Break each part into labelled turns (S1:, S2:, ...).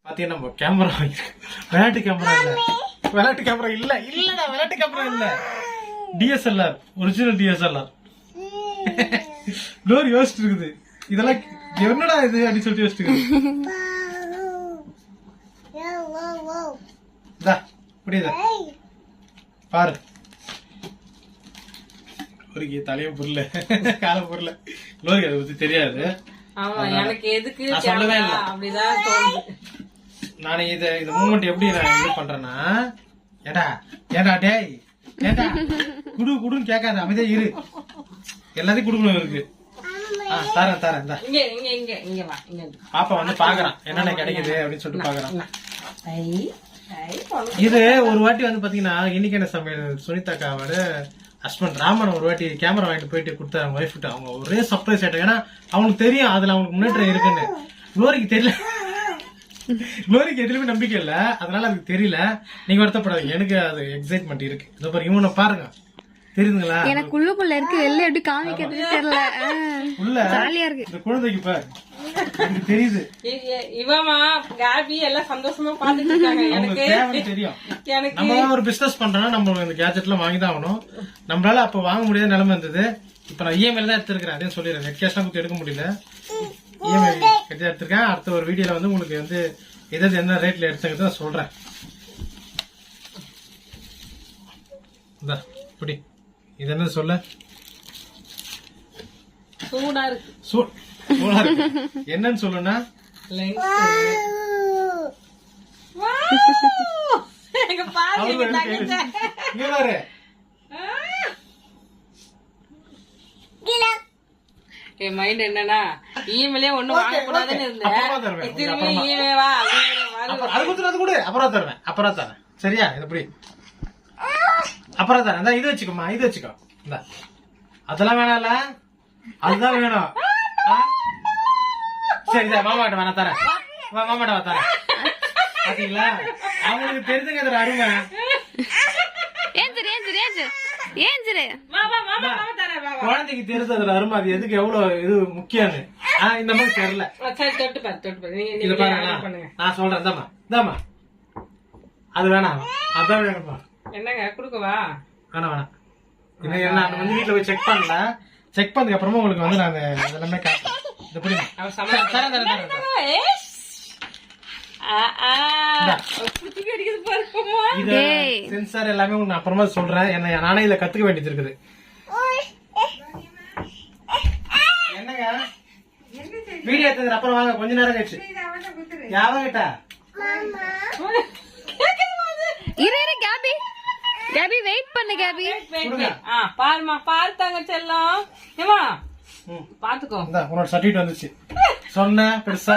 S1: பாத்தீங்கன்னா நம்ம கேமரா விளையாட்டு கேமரா இல்ல. விளையாட்டு கேமரா இல்ல. இல்லடா விளையாட்டு கேமரா இல்ல. டிஎஸ்எல்ஆர் ஒரிஜினல் டிஎஸ்எல்ஆர் டோர் யோசிச்சுட்டு இருக்குது இதெல்லாம் என்னடா இது அப்படின்னு சொல்லிட்டு இருக்குது இந்தா, புரியுதா? பாரு. லோரிக்கு தலையும் புரியல காலம் புரியல லோரி அதை பத்தி தெரியாது.
S2: ஆமா எனக்கு எதுக்கு
S1: நான் சொல்லவே இல்ல.
S2: அப்படிதான் தோணுது.
S1: நான் இத இந்த மூமெண்ட் எப்படி நான் இது பண்றேன்னா ஏடா ஏடா டேய் ஏடா குடு குடுன்னு கேட்காத அமைதியா இரு. எல்லாத்தையும் குடுக்கணும் இருக்கு. ஆ தரேன் தரேன் இந்தா
S2: இங்க இங்க இங்க இங்க வா இங்க வந்து.
S1: பாப்பா வந்து பாக்குறான். என்னென்ன கிடைக்குது அப்படின்னு சொல்லிட்டு பாக்குறான். இது ஒரு வாட்டி வந்து பாத்தீங்கன்னா இன்னைக்கு என்ன சமையல்? சுனிதாக்காவோட ஹஸ்பண்ட் ராமன் ஒரு வாட்டி கேமரா வாங்கிட்டு போயிட்டு கொடுத்தாரு அவங்க ஒய்ஃப் அவங்க ஒரே சர்ப்ரைஸ் ஆயிட்டாங்க. ஏன்னா அவனுக்கு தெரியும் அதுல அவனுக்கு முன்னேற்றம் இருக்குன்னு. குளோரிக்கு தெரியல. குளோரிக்கு எதுலயுமே நம்பிக்கை இல்ல. அதனால அதுக்கு தெரியல. நீங்க வருத்தப்படாதீங்க. எனக்கு அது எக்ஸைட்மெண்ட் இருக்கு. இதோ பாருங்க இவனை பாருங்க. தெரியுதுங்களா?
S3: எனக்கு உள்ளுக்குள்ள இருக்கு வெளில எப்படி காமிக்கிறதுன்னு தெரியல.
S1: உள்ள
S3: ஜாலியா இருக்கு.
S1: இந்த குழந்தைக்கு பாரு. தெரியுது.
S2: இவமா காபி எல்லாம் சந்தோஷமா பாத்துட்டு இருக்காங்க. எனக்கு
S1: தெரியும்.
S2: எனக்கு
S1: நம்ம ஒரு பிசினஸ் பண்றோம்னா நம்ம இந்த கேஜெட்லாம் வாங்கி தான் ஆகணும். நம்மளால அப்ப வாங்க முடியாத நிலைமை இருந்தது. இப்ப நான் இஎம்ஐ தான் எடுத்திருக்கிறேன். அதையும் சொல்லிடுறேன். நெட் கேஷ்லாம் கொடுத்து எடுக்க முடியல. இஎம்ஐ கட்டி எடுத்திருக்கேன். அடுத்த ஒரு வீடியோல வந்து உங்களுக்கு வந்து எதாவது என்ன ரேட்ல எடுத்துங்கிறத நான் சொல்றேன். இப்படி. இது என்ன சொல்ல?
S2: சூடா இருக்கு.
S1: சூ சூடா இருக்கு. என்னன்னு
S2: பாரு. என் மைண்ட் என்னன்னா இஎம்ஐலே ஒண்ணு வாங்க கூடாதுன்னு இருந்தேன். திரும்பி. இஎம்ஐ வா
S1: அப்புறம் அது கொடுத்துரு, அது கொடு. அப்புறம் தருவேன். அப்புறம் தரேன் சரியா? இது எப்படி? அப்புறம் தரேன் இந்தா, இது வச்சுக்கோமா இது வச்சுக்கோ. இந்த. அதெல்லாம் வேணாம்ல? அதுதான் வேணும். ஆ? சரி சரி மாமாட்ட வேணா தரேன். மாமாட்ட வா தரேன். பாத்தீங்களா? அவங்களுக்கு தெரிஞ்சுங்க இதுல அருமை.
S3: ஏஞ்சிரு
S1: குழந்தைக்கு தெரிஞ்சு அதுல அருமை. அது எதுக்கு எவ்வளவு இது முக்கியம்னு? ஆ, இந்த மாதிரி தெரியல.
S2: சரி தொட்டு பாரு தொட்டு பாரு.
S1: நான் சொல்றேன் இந்தாம்மா இந்தாம்மா. அது வேணாம். அதான் வேணும்ப்பா.
S2: என்னங்க குடுக்கவா?
S1: வேணாம் வேணாம். இது என்ன நான் வந்து வீட்டுல போய் செக் பண்ணல. செக் பண்ணதுக்கு அப்புறமா உங்களுக்கு வந்து நான் இதெல்லாமே காட்டுறேன். இது புரியுமா தரேன், தரேன், தரேன், தரேன். சென்சார் எல்லாமே உங்களுக்கு நான் அப்புறமா சொல்றேன். என்ன நானே இதுல கத்துக்க வேண்டியது இருக்குது. என்னங்க? வீடியோ எடுத்ததுக்கு அப்புறம் வாங்க கொஞ்ச நேரம் கழிச்சு. யாவகிட்ட?
S3: இரு இரு கேபி. கேபி வெயிட் பண்ணு கேபி.
S2: பாருமா பாரு தங்க செல்லம். ஏமா. பாத்துக்கோ.
S1: இந்த உன்னோட சர்டிஃபிகேட் வந்துச்சு. சொன்ன பெருசா.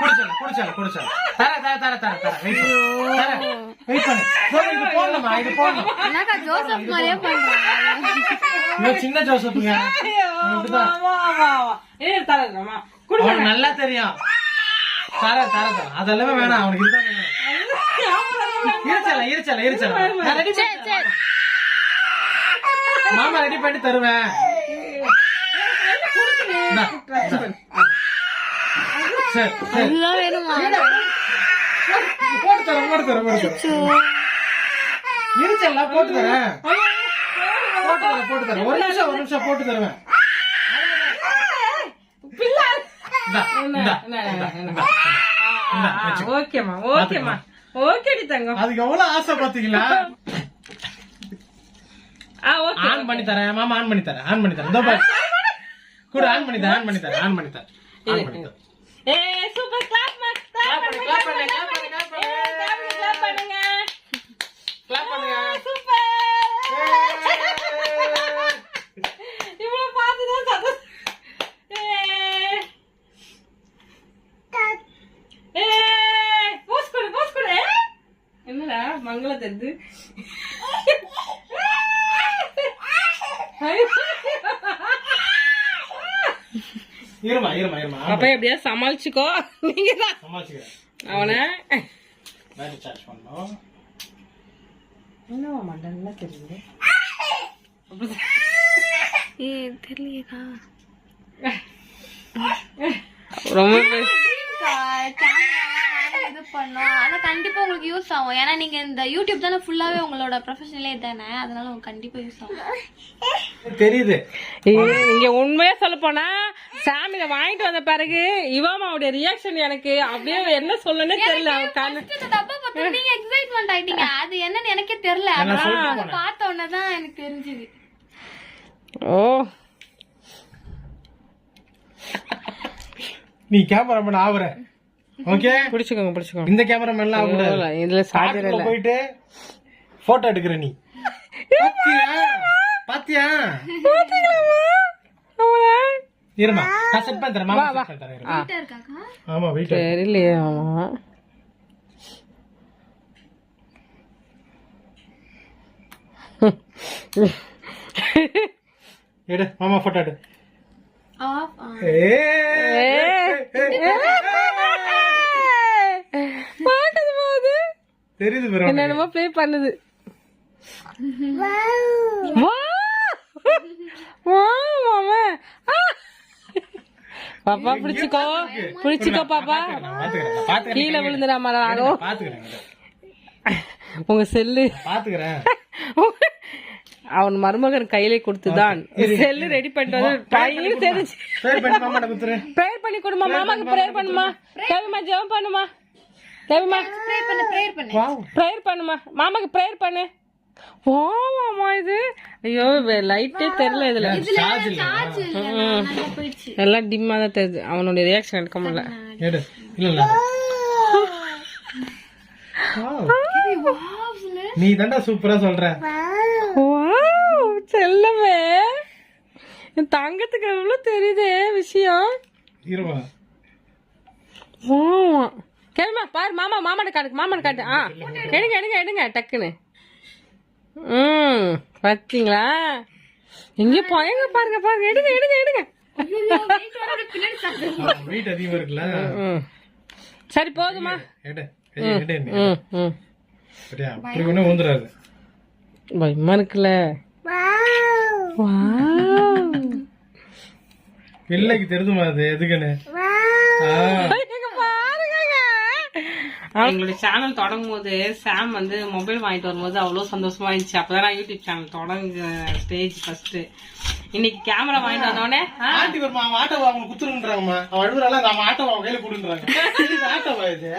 S1: குடிச்சல குடிச்சல குடிச்சல தர தர தர தர தர. வெயிட் பண்ணு. தர. வெயிட் பண்ணு. இதோ இது போடணுமா? இது போடணும்.
S3: என்னக்கா ஜோசப் மாதிரியே பண்றாங்க
S1: சின்ன நல்லா தெரியும். தர தர தர. அதெல்லாமே வேணாம். அவனுக்கு இதுதான் இருச்சல இருச்சல இருச்சல. நான் ரெடி மாமா ரெடி பண்ணி தருவேன். சரி சரி. போட்டு தரேன் போட்டு தரேன் போட்டு தரேன். போட்டு தரேன். போட்டு தரேன் போட்டு தரேன். ஒரு நிமிஷம் ஒரு நிமிஷம் போட்டு தருவேன் இந்தா, இந்தா, இந்தா, இந்தா. இந்தா, வச்சுக்கோ.
S2: ஓகேமா ஓகேமா ஓகேடி தங்கம்
S1: அதுக்கு எவ்வளவு ஆசை பாத்தீங்களா
S2: ஆ ஓகே
S1: ஆன் பண்ணி தரேன் மாமா ஆன் பண்ணி தரேன் ஆன் பண்ணி தரேன் கூட ஆன் பண்ணி தரேன் ஆன் பண்ணி தரேன் ஆன் பண்ணி தரேன் ஆன் பண்ணி தரேன்
S2: ஏ சூப்பர் கிளாப் மா கிளாப்
S1: பண்ணு,
S2: பண்ணுங்க
S1: clap பண்ணு, clap பண்ணு, clap பண்ணு.
S2: கிளாப் பண்ணுங்க
S1: Clap பண்ணுங்க.
S2: சூப்பர் இவ்வளவு பார்த்து தான் சந்தோஷம் ஏய். ஏய், போஸ் கொடு, போஸ் கொடு. ஏய். என்னடா மங்கள தெரிது
S1: இருமா இருமா இருமா ஆன்
S2: அப்ப எப்படியா? சமாளிச்சுக்கோ. நீங்க தான் அவனை. என்னவா தெரியுது?
S3: ஏ தெரியலையேக்கா.
S2: ரொம்ப
S3: இது பண்ணோம். ஆனா கண்டிப்பா உங்களுக்கு யூஸ் ஆகும். ஏன்னா நீங்க இந்த யூடியூப் தானே ஃபுல்லாவே உங்களோட ப்ரொஃபஷனலே தானே? அதனால உங்களுக்கு கண்டிப்பா யூஸ் ஆகும்.
S1: தெரியுது.
S2: நீங்க உண்மையா சொல்ல போனா சாமி இதை வாங்கிட்டு வந்த பிறகு இவாமாவுடைய ரியாக்ஷன் எனக்கு அப்படியே என்ன சொல்லனே தெரியல. அவ கண்ணு
S3: நீங்க எக்ஸைட்மெண்ட் ஆயிட்டீங்க. அது என்னன்னு எனக்கே தெரியல. பார்த்த உடனே தான் எனக்கு தெரிஞ்சது.
S2: ஓ.
S1: நீ கேமராமேன் ஆகுற ஓகே
S2: பிடிச்சுக்கோங்க பிடிச்சுக்கோங்க.
S1: இந்த கேமராமேன்லாம் ஆகக்கூடாது.
S2: இதுல சார்ஜர் இல்ல
S1: போயிட்டு போட்டோ எடுக்கிற நீ. பாத்தியா? பாத்தியா? இருமா நான் செட் பண்ணி தரேன் மாமா set பண்ணி தரேன், ஆமா வெயிட்
S2: தெரியலையே ஆமா
S1: எடு மாமா போட்டோ எடு
S3: ஆஃப்
S2: பாட்டது போகுது
S1: தெரியுது உனக்கு.
S2: என்னென்னமோ ப்ளே பண்ணுது வா வா. பாப்பா பிடிச்சுக்கோ. பிடிச்சுக்கோ பாப்பா. கீழே விழுந்துடாமடா
S1: நான் பாத்துக்கிறேன் இரு.
S2: உங்க செல்லு.
S1: பாத்துக்கிறேன்.
S2: அவன் மருமகன் கையிலே கொடுத்துதான். செல்லு ரெடி பண்ணிட்டு வந்து பையன் தெரிஞ்சு. ப்ரேயர் பண்ணி கொடுமா மாமாக்கு ப்ரேயர் பண்ணுமா. தேவிமா ஜெபம் பண்ணுமா. தேவிமா.
S3: ப்ரே பண்ணு ப்ரேயர் பண்ணு.
S1: வாவ்
S2: ப்ரேயர் பண்ணுமா. மாமாக்கு ப்ரேயர் பண்ணு. மாமா இது? ஐயோ லைட்டே தெரியல இதுல.
S1: சார்ஜ் இல்ல
S3: சார்ஜ் இல்ல. நல்லா போயிடுச்சு.
S2: எல்லாம் டிம்மா தான் தெரியுது. அவனுடைய ரியாக்ஷன் எடுக்க முடியல.
S1: எடு. இல்ல இல்ல வாவ். நீ தாண்டா சூப்பரா சொல்ற.
S2: வாவ், செல்லமே. என் தங்கத்துக்கு எவ்வளவு தெரியுதே விஷயம். கேளுமா பாரு மாமா மாமாட்ட காட்டு மாமாட்ட காட்டு. ஆ. எடுங்க எடுங்க எடுங்க டக்குன்னு. ம் பாத்தீங்களா? எங்க போயங்க பாருங்க பாருங்க எடுங்க எடுங்க எடுங்க.
S1: வெயிட் அதிகமா இருக்குல்ல?
S2: ம். சரி போதுமா?
S1: எடு கையை எடு நீ.
S2: ம் ம்.
S1: சரியா அப்படி ஒண்ணு ஊந்துறாது.
S2: பயமா இருக்குல்ல? வாவ்.
S1: பிள்ளைக்கு தெரிதுமா அது? எதுக்குன்னு.
S2: எங்களுடைய சேனல் தொடங்கும் போது சாம் வந்து மொபைல் வாங்கிட்டு வரும்போது அவ்வளவு சந்தோஷமா இருந்துச்சு அப்பதான் நான் யூடியூப் சேனல் தொடங்க ஸ்டேஜ் ஃபர்ஸ்ட் இன்னைக்கு கேமரா வாங்கிட்டு வந்தோடனே ஆ,
S1: ஆண்டி வருமா? அவன் ஆட்டோவா அவன் குத்துருன்றாங்கம்மா. அவன் அழுகுறாள் அவன் ஆட்டோவா அவன் கையில கொடுன்றாங்க. இது ஆட்டோவா இது?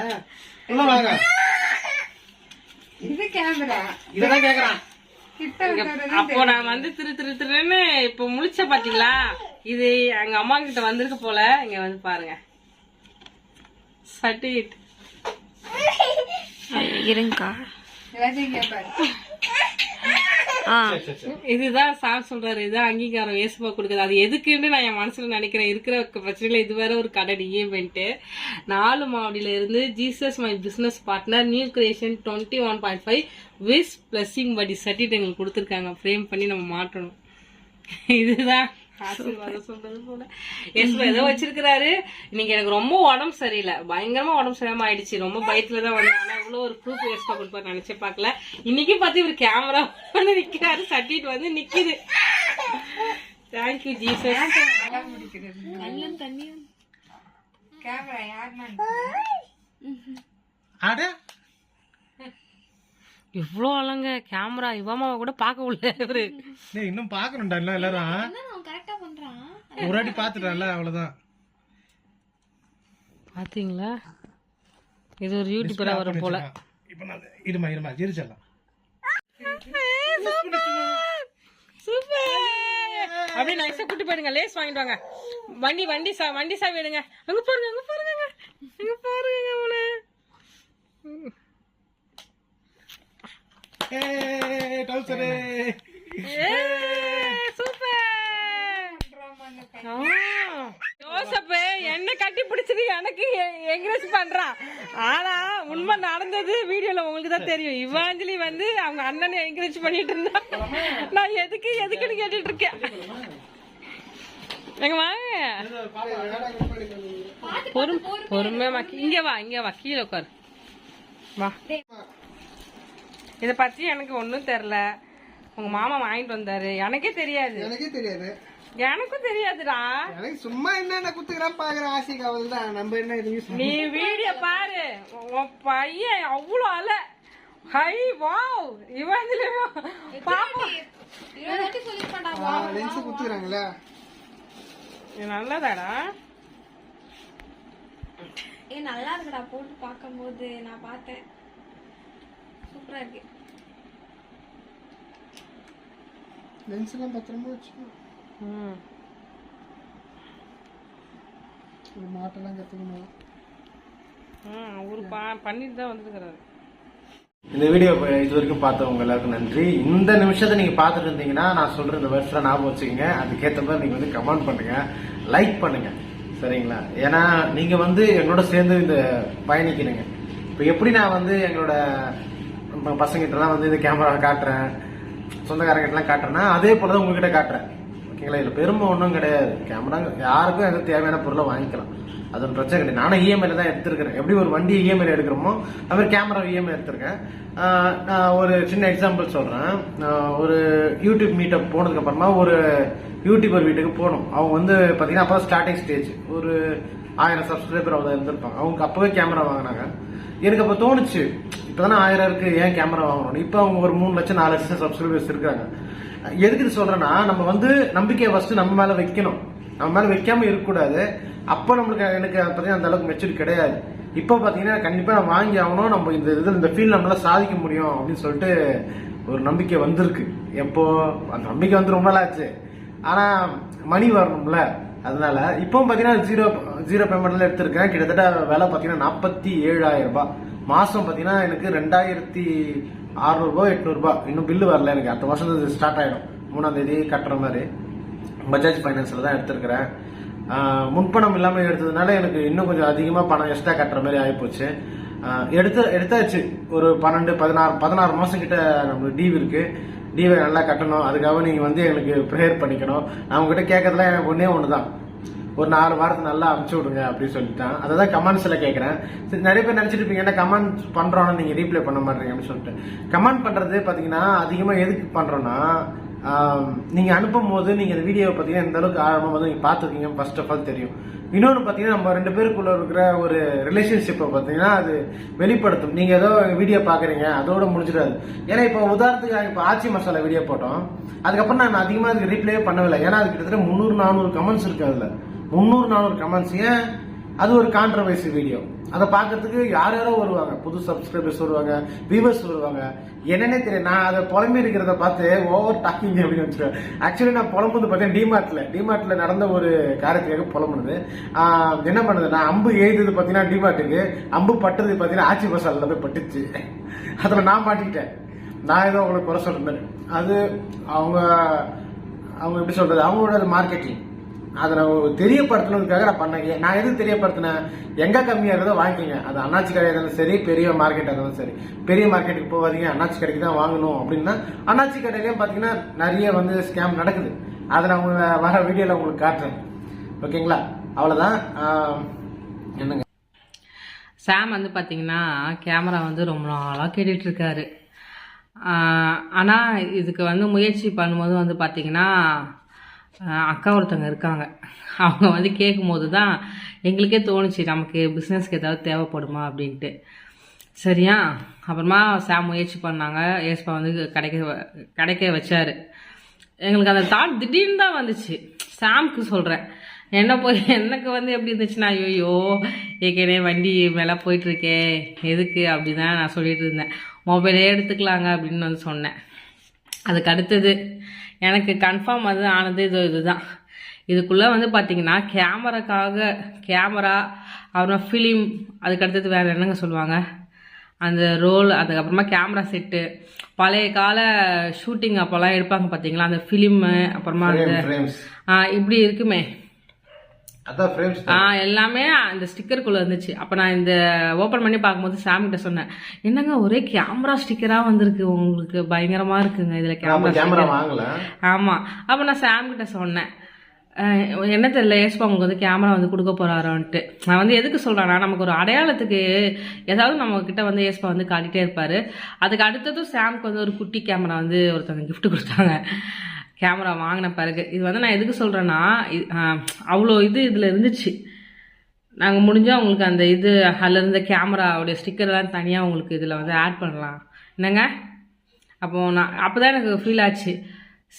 S1: உள்ள வாங்க.
S2: இது கேமரா
S1: இதெல்லாம் கேக்குறான்.
S2: அப்போ நான் வந்து திரு திரு திருன்னு இப்போ முழிச்ச பாத்தீங்களா? இது எங்க அம்மா கிட்ட வந்திருக்கு போல. இங்க வந்து பாருங்க. சர்டிஃபிகேட்
S3: இருங்கக்கா.
S2: இதுதான் சார் சொல்றாரு. இதுதான் அங்கீகாரம். ஏசுபா கொடுக்குது. அது எதுக்குன்னு நான் என் மனசுல நினைக்கிறேன். இருக்கிற பிரச்சனையில இது வேற ஒரு கடை ஈவெண்ட் நாலு மாவடியில இருந்து Jesus my business partner new creation twenty one point five with blessing படி சர்டிஃபிகேட் எங்களுக்கு கொடுத்துருக்காங்க. ஃப்ரேம் பண்ணி நம்ம மாட்டணும். இதுதான். ஏதோ வச்சிருக்கிறாரு. இன்னைக்கு எனக்கு ரொம்ப உடம்பு சரியில்லை. பயங்கரமா உடம்பு சரியாம ஆயிடுச்சு. ரொம்ப பயத்துல தான் வந்தேன். ஆனா இவ்வளவு ஒரு ப்ரூஃப் ஏசுபா கொடுப்பாரு நினைச்சே பார்க்கல. இன்னைக்கு பார்த்து இவர் கேமரா வந்து நிக்கிறாரு. சட்டிட்டு வந்து நிக்குது. தேங்க்யூ ஜீசஸ்
S3: கண்ணும் தண்ணியும்.
S1: அட.
S2: எவ்வளோ அழங்க. கேமரா இவமாவை கூட பார்க்க உள்ள
S1: இன்னும் பாக்கணும்டா எல்லாம் எல்லாரும். ஒரு வாட்டி பாத்துட்டால அவ்வளவுதான்.
S2: பாத்தீங்களா இது ஒரு யூடியூபரா வரும் போல.
S1: இப்ப நான் இருமா இருமா ஜெரிச்சிடலாம்
S2: சூப்பர்! அப்படியே நைஸா கூட்டி போயிடுங்க லேஸ் வாங்கிட்டு வாங்க. வண்டி வண்டி சா வண்டி சாவி எடுங்க. அங்க பாருங்க அங்க பாருங்க அங்க பாருங்க அவனை
S1: ஏய் டவுசரே
S2: சூப்பர் என்ன கட்டி பிடிச்சது எனக்கு என்கரேஜ் பண்றான் ஆனா உண்மை நடந்தது வீடியோல உங்களுக்கு தான் தெரியும். இவாஞ்சலி வந்து அவங்க அண்ணனை என்கரேஜ் பண்ணிட்டு இருந்தா. நான் எதுக்கு எதுக்குன்னு கேட்டுட்டு இருக்கேன். எங்க வாங்க பொறும் பொறுமையா இங்க வா இங்க வா. கீழே உட்காரு. வா. இதை பத்தி எனக்கு ஒன்றும் தெரில. உங்க மாமா வாங்கிட்டு வந்தாரு. எனக்கே தெரியாது.
S4: எனக்கே தெரியாது.
S2: எனக்கும் தெரியாதுடா.
S4: எனக்கு சும்மா என்னென்ன குத்துக்கிறான் பாக்குற ஆசைக்கு அவள் தான் நம்ம என்ன
S2: நீ வீடியோ பாரு. உன் பையன் அவ்வளோ அல. Hi wow. இவன் பாப்பா.
S4: லென்ஸ் குத்துக்கிறாங்களே?
S2: இது நல்லதாடா.
S3: ஏ நல்லா இருக்குடா. போட்டு பார்க்கும்போது நான் பார்த்தேன். சூப்பரா இருக்கு.
S4: லென்ஸ் எல்லாம் பத்திரமா வச்சுக்கோ மாட்டெல்லாம் கத்துக்கணும்
S2: ம் அவரு பண்ணிட்டு தான் வந்துருக்கிறாரு.
S1: இந்த வீடியோ இது வரைக்கும் பார்த்தவங்க எல்லாருக்கும் நன்றி. இந்த நிமிஷத்தை நீங்க பார்த்துட்டு இருந்தீங்கன்னா நான் சொல்ற இந்த வருஷம் ஞாபகம் வச்சுக்கோங்க. அதுக்கேற்ற மாதிரி நீங்க வந்து கமெண்ட் பண்ணுங்க. லைக் பண்ணுங்க. சரிங்களா? ஏன்னா நீங்க வந்து எங்களோட சேர்ந்து இந்த பயணிக்கணுங்க. இப்போ எப்படி நான் வந்து எங்களோட பசங்கிட்டலாம் வந்து இந்த கேமரா காட்டுறேன்? சொந்தக்காரங்கிட்டலாம் காட்டுறேன்னா அதே போல தான் உங்ககிட்ட காட்டுறேன். ஓகேங்களா? இதில் பெருமை ஒன்றும் கிடையாது. கேமரா யாருக்கும் எது தேவையான பொருளை வாங்கிக்கலாம். அது ஒரு பிரச்சனை கிடையாது. நானும் இஎம்ஐல தான் எடுத்திருக்கிறேன். எப்படி ஒரு வண்டி இஎம்ஐயில் எடுக்கிறோமோ அது மாதிரி கேமரா இஎம்ஐ எடுத்திருக்கேன். நான் ஒரு சின்ன எக்ஸாம்பிள் சொல்கிறேன் ஒரு யூடியூப் மீட்டப் போனதுக்கப்புறமா ஒரு யூடியூபர் வீட்டுக்கு போகணும் அவங்க வந்து பார்த்தீங்கன்னா அப்போ ஸ்டார்டிங் ஸ்டேஜ் ஒரு ஆயிரம் சப்ஸ்கிரைபர் அவங்க இருந்திருப்பாங்க. அவங்க அப்பவே கேமரா வாங்கினாங்க. எனக்கு அப்போ தோணுச்சு இப்பதானே ஆயிரம் இருக்கு ஏன் கேமரா வாங்கணும் இப்போ அவங்க ஒரு மூணு லட்சம் நாலு லட்சம் சப்ஸ்கிரைபர்ஸ் இருக்காங்க. எதுக்கு இது சொல்றேன்னா நம்ம வந்து நம்பிக்கையை ஃபர்ஸ்ட் நம்ம மேல வைக்கணும். நம்ம மேல வைக்காம இருக்கக்கூடாது. அப்போ நம்மளுக்கு எனக்கு அதை அந்த அளவுக்கு மெச்சூர் கிடையாது. இப்போ பாத்தீங்கன்னா கண்டிப்பா நான் வாங்கி ஆகணும் நம்ம இந்த இதில் இந்த ஃபீல் நம்மளால சாதிக்க முடியும் அப்படின்னு சொல்லிட்டு ஒரு நம்பிக்கை வந்திருக்கு. எப்போ? அந்த நம்பிக்கை வந்து ரொம்ப நாள் ஆச்சு ஆனா மணி வரணும்ல. அதனால இப்போ பாத்தீங்கன்னா ஜீரோ ஜீரோ பேமெண்ட்ல எடுத்திருக்கேன். கிட்டத்தட்ட விலை பார்த்தீங்கன்னா நாற்பத்தி ஏழாயிரம் ரூபாய். மாதம் பார்த்தீங்கன்னா எனக்கு ரெண்டாயிரத்தி அறுநூறு எட்நூறுபா. இன்னும் பில்லு வரல எனக்கு. அடுத்த மாதம் இது ஸ்டார்ட் ஆகிடும் மூணாம் தேதி கட்டுற மாதிரி. பஜாஜ் ஃபைனான்ஸில் தான் எடுத்திருக்கிறேன். முன்பணம் இல்லாமல் எடுத்ததுனால எனக்கு இன்னும் கொஞ்சம் அதிகமாக பணம் எக்ஸ்ட்ரா கட்டுற மாதிரி ஆகிப்போச்சு எடுத்து எடுத்தாச்சு. ஒரு பன்னெண்டு பதினாறு பதினாறு மாதம் கிட்ட நம்மளுக்கு டீவ் இருக்குது டீவை நல்லா கட்டணும். அதுக்காக நீங்கள் வந்து எங்களுக்கு ப்ரேயர் பண்ணிக்கணும். நான் உங்ககிட்ட கேட்கறதுலாம் எனக்கு ஒன்றே ஒன்று தான் ஒரு நாலு வாரத்தை நல்லா அமுச்சு விடுங்க அப்படின்னு சொல்லிட்டான். அதை தான் கமெண்ட்ஸில் கேட்குறேன் சரி நிறைய பேர் நினச்சிட்டு இருப்பீங்க என்ன கமெண்ட் பண்ணுறோன்னு நீங்கள் ரீப்ளை பண்ண மாட்டீங்க அப்படின்னு சொல்லிட்டு. கமெண்ட் பண்ணுறது பார்த்தீங்கன்னா அதிகமாக எதுக்கு பண்ணுறோன்னா நீங்கள் அனுப்பும் போது நீங்கள் இந்த வீடியோவை பார்த்தீங்கன்னா எந்த அளவுக்கு ஆழமாக வந்து நீங்கள் பாத்துருக்கீங்க ஃபர்ஸ்ட் ஆஃப் ஆல் தெரியும். இன்னொன்று பார்த்தீங்கன்னா நம்ம ரெண்டு பேருக்குள்ள இருக்கிற ஒரு ரிலேஷன்ஷிப்பை பார்த்தீங்கன்னா அது வெளிப்படுத்தும். நீங்கள் ஏதோ வீடியோ பார்க்குறீங்க அதோட முடிஞ்சிடாது. ஏன்னா இப்போ உதாரணத்துக்கு இப்போ ஆச்சி மசாலா வீடியோ போட்டோம். அதுக்கப்புறம் நான் அதிகமாக அதுக்கு ரீப்ளே பண்ணவில்லை ஏன்னா அது கிட்டத்தட்ட முந்நூறு நானூறு கமெண்ட்ஸ் இருக்குது அதில். முந்நூறு நானூறு கமெண்ட்ஸ் ஏன் அது ஒரு கான்ட்ரவர்சி வீடியோ அதை பார்க்கறதுக்கு யார் யாரோ வருவாங்க. புது சப்ஸ்கிரைபர்ஸ் வருவாங்க வியூவர்ஸ் வருவாங்க. என்னன்னே தெரியும் நான் அதை புலம்பி இருக்கிறத பார்த்து ஓவர் டாக்கிங் அப்படின்னு வச்சுருவேன் ஆக்சுவலி நான் புலம்புது பார்த்தேன் டிமார்ட்ல டிமார்ட்ல நடந்த ஒரு காரியத்துக்காக புலம்புனது. என்ன பண்ணுது? நான் அம்பு எழுதுது பார்த்தீங்கன்னா டிமார்ட்டுக்கு அம்பு பட்டது பார்த்தீங்கன்னா ஆச்சி பசாலில் போய் பட்டுச்சு. அதில் நான் மாட்டிக்கிட்டேன். நான் ஏதோ அவங்களுக்கு குறை சொல்றேன். அது அவங்க அவங்க எப்படி சொல்றது? அவங்களோட மார்க்கெட்டிங் அதை நான் தெரியப்படுத்தணுங்கிறதுக்காக நான் பண்ணேன். நான் எதுவும் தெரியப்படுத்தினேன்? எங்கே கம்மியாக இருக்கிறதோ வாங்கிக்கோங்க. அது அண்ணாச்சி கடையாக இருந்தாலும் சரி பெரிய மார்க்கெட்டாக இருந்தாலும் சரி. பெரிய மார்க்கெட்டுக்கு போகாதீங்க. அண்ணாச்சி கடைக்கு தான் வாங்கணும் அப்படின்னா அண்ணாச்சி கடையிலேயும் பார்த்தீங்கன்னா நிறைய வந்து ஸ்கேம் நடக்குது. அதை நான் உங்களை வர வீடியோவில் உங்களுக்கு காட்டுறேன். ஓகேங்களா? அவ்வளோதான் என்னங்க?
S2: சாம் வந்து பார்த்தீங்கன்னா கேமரா வந்து ரொம்ப நாளாக கேட்டுட்ருக்காரு ஆனால் இதுக்கு வந்து முயற்சி பண்ணும்போது வந்து பார்த்தீங்கன்னா அக்கா ஒருத்தவங்க இருக்காங்க. அவங்க வந்து கேட்கும்போது தான் எங்களுக்கே தோணுச்சு நமக்கு பிஸ்னஸ்க்கு ஏதாவது தேவைப்படுமா அப்படின்ட்டு. சரியா? அப்புறமா சாம் முயற்சி பண்ணாங்க. ஏஸ்பா வந்து கிடைக்க வ- கிடைக்க வச்சார். எங்களுக்கு அந்த தாட் திடீர்னு தான் வந்துச்சு. சாம்க்கு சொல்கிறேன் என்ன போய் எனக்கு வந்து எப்படி இருந்துச்சுன்னா ஐயோ ஏற்கனவே வண்டி மேலே போயிட்டுருக்கே. எதுக்கு அப்படி தான் நான் சொல்லிட்டு இருந்தேன். மொபைலே எடுத்துக்கலாங்க அப்படின்னு வந்து சொன்னேன். அதுக்கு அடுத்தது எனக்கு கன்ஃபார்ம் அது ஆனது இது இதுதான். இதுக்குள்ளே வந்து பார்த்தீங்கன்னா கேமராக்காக கேமரா அப்புறம் ஃபிலிம் அதுக்கு அடுத்தது வேறு என்னங்க சொல்லுவாங்க? அந்த ரோல் அதுக்கப்புறமா கேமரா செட்டு பழைய கால ஷூட்டிங் அப்போல்லாம் எடுப்பாங்க பார்த்தீங்களா அந்த ஃபிலிமு அப்புறமா அந்த இப்படி இருக்குமே. எல்லாமே அந்த ஸ்டிக்கருக்குள்ள இருந்துச்சு. அப்போ நான் இந்த ஓப்பன் பண்ணி பார்க்கும்போது சாம் கிட்ட சொன்னேன். என்னங்க ஒரே கேமரா ஸ்டிக்கரா வந்திருக்கு. உங்களுக்கு பயங்கரமா இருக்குங்க. இதுல கேமரா
S1: கேமரா வாங்கல.
S2: ஆமா. அப்ப நான் சாம் கிட்ட சொன்னேன். என்ன தெரியல ஏஸ்பா உங்களுக்கு வந்து கேமரா வந்து கொடுக்க போறாரான்ட்டு. நான் வந்து எதுக்கு சொல்றேன்னா நமக்கு ஒரு அடையாளத்துக்கு ஏதாவது நம்ம கிட்ட வந்து ஏஸ்பா வந்து காட்டிட்டே இருப்பாரு. அதுக்கு அடுத்ததும் சாம்க்கு வந்து ஒரு குட்டி கேமரா வந்து ஒருத்தவங்க gift கொடுத்தாங்க. கேமரா வாங்கின பிறகு. இது வந்து நான் எதுக்கு சொல்கிறேன்னா அவ்வளோ இது இதில் இருந்துச்சு. நாங்கள் முடிஞ்சால் உங்களுக்கு அந்த இது அதில் இருந்த கேமராவுடைய ஸ்டிக்கர்லாம் தனியாக உங்களுக்கு இதில் வந்து ஆட் பண்ணலாம். என்னங்க? அப்போது நான் அப்போ தான் எனக்கு ஃபீல் ஆச்சு.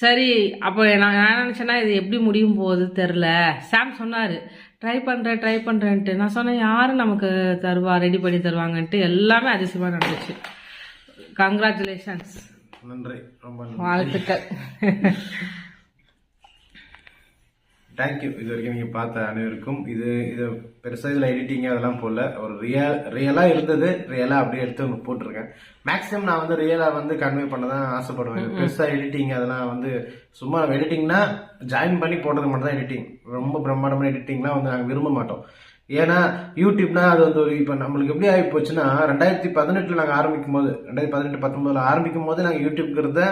S2: சரி அப்போ நான் நான் நினச்சேன்னா இது எப்படி முடியும் போகுது தெரில சாம் சொன்னார் ட்ரை பண்ணுறேன் ட்ரை பண்ணுறேன்ட்டு நான் சொன்னேன் யாரும் நமக்கு தருவா ரெடி பண்ணி தருவாங்கன்ட்டு? எல்லாமே அதிசயமாக நடந்துச்சு. கங்க்ராச்சுலேஷன்ஸ்
S1: நன்றி. ரொம்ப
S2: வாழ்த்துக்கள்.
S1: தேங்க்யூ இது வரைக்கும் நீங்க பார்த்த அனைவருக்கும் இது இது பெருசா இதுல எடிட்டிங் அதெல்லாம் போடல. ஒரு ரியல் ரியலா இருந்தது. ரியலா அப்படியே எடுத்து ஒன்று போட்டிருக்கேன். மேக்ஸிமம் நான் வந்து ரியலா வந்து கன்வே பண்ண தான் ஆசைப்படுவேன். பெருசா எடிட்டிங் அதெல்லாம் வந்து சும்மா எடிட்டிங்னா ஜாயின் பண்ணி போடுறது மட்டும் தான் எடிட்டிங் ரொம்ப பிரம்மாண்டமான எடிட்டிங்லாம் வந்து நாங்கள் விரும்ப மாட்டோம். ஏன்னா யூடியூப்னா அது வந்து ஒரு இப்போ நம்மளுக்கு எப்படி ஆகி போச்சுன்னா ரெண்டாயிரத்தி பதினெட்டில் நாங்கள் ஆரம்பிக்கும் போது ரெண்டாயிரத்தி பதினெட்டு பத்தொன்பதுல ஆரம்பிக்கும் போது நாங்கள் யூடியூப்ங்கிறத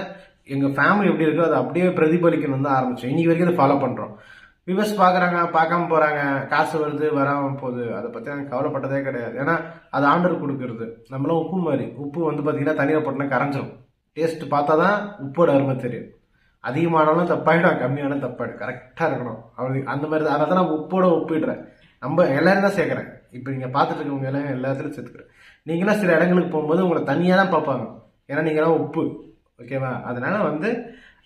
S1: எங்கள் ஃபேமிலி எப்படி இருக்கோ அதை அப்படியே பிரதிபலிக்கணும் தான் ஆரம்பிச்சோம். இன்றைக்கி வரைக்கும் அதை ஃபாலோ பண்ணுறோம் வியூவர்ஸ் பார்க்குறாங்க பார்க்காம போகிறாங்க காசு வருது வராமல் போகுது அதை பற்றி நாங்கள் கவலைப்பட்டதே கிடையாது. ஏன்னா அது ஆண்டர் கொடுக்கறது. நம்மளும் உப்பு மாதிரி. உப்பு வந்து பார்த்தீங்கன்னா தண்ணியில் போட்டோன்னா கரைஞ்சிரும். டேஸ்ட் பார்த்தா தான் உப்போட அருமை தெரியும். அதிகமானாலும் தப்பாயிடும் கம்மியானாலும் தப்பாயிடும். கரெக்டாக இருக்கணும். அவளுக்கு அந்த மாதிரி தான். அதை தான் நான் உப்போட ஒப்பிடுறேன். நம்ம எல்லாரும் தான் சேர்க்குறேன். இப்போ நீங்கள் பார்த்துட்டு இருக்கவங்க எல்லாம் எல்லாத்துலையும் சேர்த்துக்கிறேன். நீங்களாம் சில இடங்களுக்கு போகும்போது உங்களை தனியாக தான் பார்ப்பாங்க. ஏன்னா நீங்களாம் உப்பு. ஓகேவா அதனால் வந்து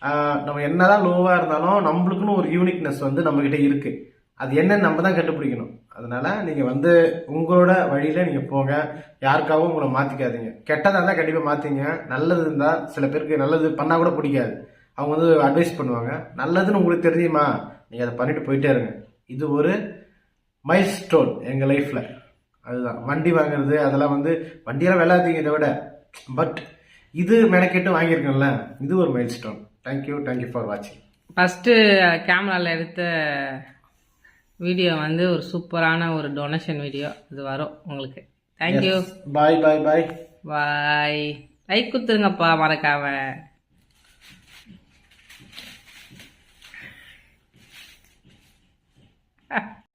S1: நம்ம நம்ம என்னதான் லோவாக இருந்தாலும் நம்மளுக்குன்னு ஒரு யூனிக்னஸ் வந்து நம்மக்கிட்ட இருக்குது அது என்னன்னு நம்ம தான் கண்டுபிடிக்கணும். அதனால் நீங்கள் வந்து உங்களோட வழியில் நீங்கள் போங்க. யாருக்காகவும் உங்களை மாற்றிக்காதீங்க கெட்டதாக இருந்தால் கண்டிப்பாக மாற்றிங்க நல்லது இருந்தால் சில பேருக்கு நல்லது பண்ணால் கூட பிடிக்காது. அவங்க வந்து அட்வைஸ் பண்ணுவாங்க. நல்லதுன்னு உங்களுக்கு தெரியுமா? நீங்கள் அதை பண்ணிட்டு போயிட்டே இருங்க. இது ஒரு மைல் ஸ்டோன் எங்க லைஃப்ல அதுதான். வண்டி வாங்குறது அதெல்லாம் வந்து வண்டியெல்லாம் விளாதீங்க இதை விட. பட் இது மெனக்கெட்டு வாங்கியிருக்கேன்ல. இது ஒரு milestone thank you thank you for வாட்சிங்
S2: ஃபஸ்ட்டு கேமராவில் எடுத்த வீடியோ வந்து ஒரு சூப்பரான ஒரு டொனேஷன் வீடியோ இது வரும் உங்களுக்கு. தேங்க்யூ
S1: பாய் பாய் பாய்
S2: பாய் லைக் குத்துருங்கப்பா மறக்காம.
S5: உம்மை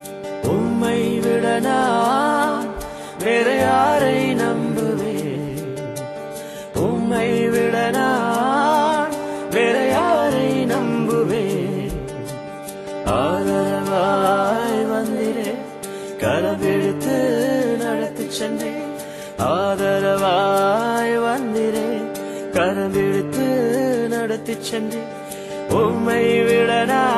S5: சென்று உம்மை விட நான்